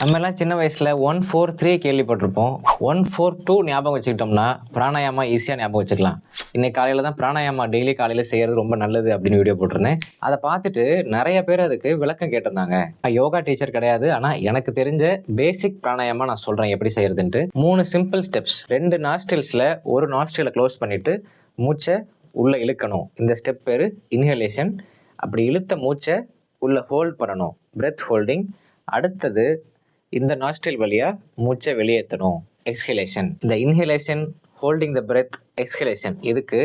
நம்மலாம் சின்ன வயசில் ஒன் ஃபோர் த்ரீ கேள்விப்பட்டிருப்போம். ஒன் ஃபோர் டூ ஞாபகம் வச்சுக்கிட்டோம்னா பிராணாயாமா ஈஸியாக ஞாபகம் வச்சுக்கலாம். இன்னைக்கு காலையில் தான் பிராணாயாமா டெய்லி காலையில் செய்கிறது ரொம்ப நல்லது அப்படின்னு வீடியோ போட்டிருந்தேன். அதை பார்த்துட்டு நிறைய பேர் அதுக்கு விளக்கம் கேட்டிருந்தாங்க. நான் யோகா டீச்சர் கிடையாது ஆனால் எனக்கு தெரிஞ்ச பேசிக் பிராணாயாமா நான் சொல்கிறேன் எப்படி செய்கிறதுன்ட்டு மூணு சிம்பிள் ஸ்டெப்ஸ் ரெண்டு நாஸ்டில்ஸில் ஒரு நாஸ்டிலை க்ளோஸ் பண்ணிவிட்டு மூச்சை உள்ளே இழுக்கணும். இந்த ஸ்டெப் பேர் இன்ஹலேஷன் அப்படி இழுத்த மூச்சை உள்ளே ஹோல்ட் பண்ணணும். பிரெத் ஹோல்டிங் அடுத்தது இந்த நாஸ்டில் வழியாக மூச்சை வெளியேற்றணும். எக்ஸ்ஹலேஷன் இந்த inhalation holding the breath exhalation இதுக்கு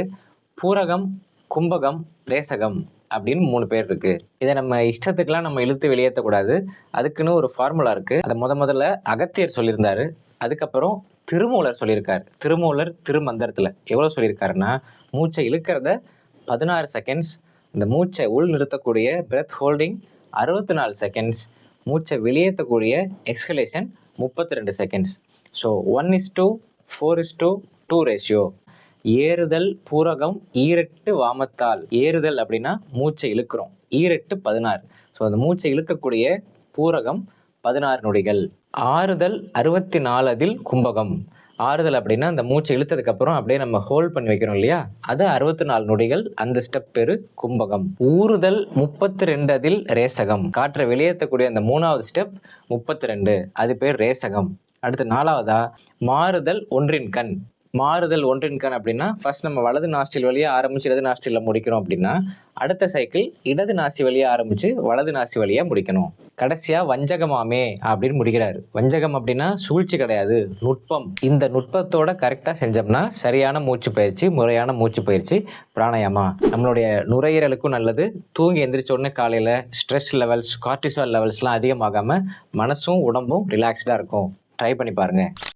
பூரகம் கும்பகம் ரேசகம் அப்படின்னு மூணு பேர் இருக்குது இதை நம்ம இஷ்டத்துக்கெல்லாம் நம்ம இழுத்து வெளியேற்றக்கூடாது. அதுக்குன்னு ஒரு ஃபார்முலா இருக்குது அதை முத முதல்ல அகத்தியர் சொல்லியிருந்தாரு. அதுக்கப்புறம் திருமூலர் சொல்லியிருக்கார். திருமூலர் திருமந்திரத்தில் எவ்வளோ சொல்லியிருக்காருன்னா மூச்சை இழுக்கிறத பதினாறு செகண்ட்ஸ் இந்த மூச்சை உள் நிறுத்தக்கூடிய பிரெத் ஹோல்டிங் அறுபத்தி நாலு செகண்ட்ஸ் மூச்சை வெளியேற்றக்கூடிய எக்ஸ்கலேஷன் முப்பத்தி ரெண்டு seconds so one is to four is to two ratio ஏறுதல் பூரகம் ஈரெட்டு வாமத்தால். ஏறுதல் அப்படின்னா மூச்சை இழுக்கிறோம். ஈரெட்டு பதினாறு. ஸோ அந்த மூச்சை இழுக்கக்கூடிய பூரகம் பதினாறு நொடிகள். ஆறுதல் அறுபத்தி நாலு அதில் கும்பகம். ஆறுதல் அப்படின்னா அந்த மூச்சு இழுத்ததுக்கப்புறம் அப்படியே நம்ம ஹோல்ட் பண்ணி வைக்கிறோம் இல்லையா? அது அறுபத்தி நாலு நொடிகள் அந்த ஸ்டெப் பேரு கும்பகம். ஊறுதல் முப்பத்தி ரெண்டு அதில் ரேசகம். காற்றை வெளியேற்றக்கூடிய அந்த மூணாவது ஸ்டெப் முப்பத்தி ரெண்டு அது பேர் ரேசகம். அடுத்து நாலாவதா? மாறுதல் ஒன்றின் கண். மாறுதல் ஒன்றின் கண் அப்படின்னா ஃபர்ஸ்ட் நம்ம வலது நாஸ்டில் வழியாக ஆரம்பிச்சு இடது நாஸ்டிலில் முடிக்கிறோம் அப்படின்னா அடுத்த சைக்கிள் இடது நாசி வழியாக ஆரம்பிச்சு வலது நாசி வழியாக முடிக்கணும். கடைசியாக வஞ்சகமாமே அப்படின்னு முடிக்கிறாரு வஞ்சகம் அப்படின்னா சூழ்ச்சி கிடையாது. நுட்பம். இந்த நுட்பத்தோட கரெக்டாக செஞ்சோம்னா சரியான மூச்சு பயிற்சி முறையான மூச்சு பயிற்சி பிராணாயாமா. நம்மளுடைய நுரையீரலுக்கும் நல்லது. தூங்கி எந்திரிச்ச உடனே காலையில் ஸ்ட்ரெஸ் லெவல்ஸ் கார்டிசால் லெவல்ஸ்லாம் அதிகமாகாமல் மனசும் உடம்பும் ரிலாக்ஸ்டாக இருக்கும். ட்ரை பண்ணி பாருங்கள்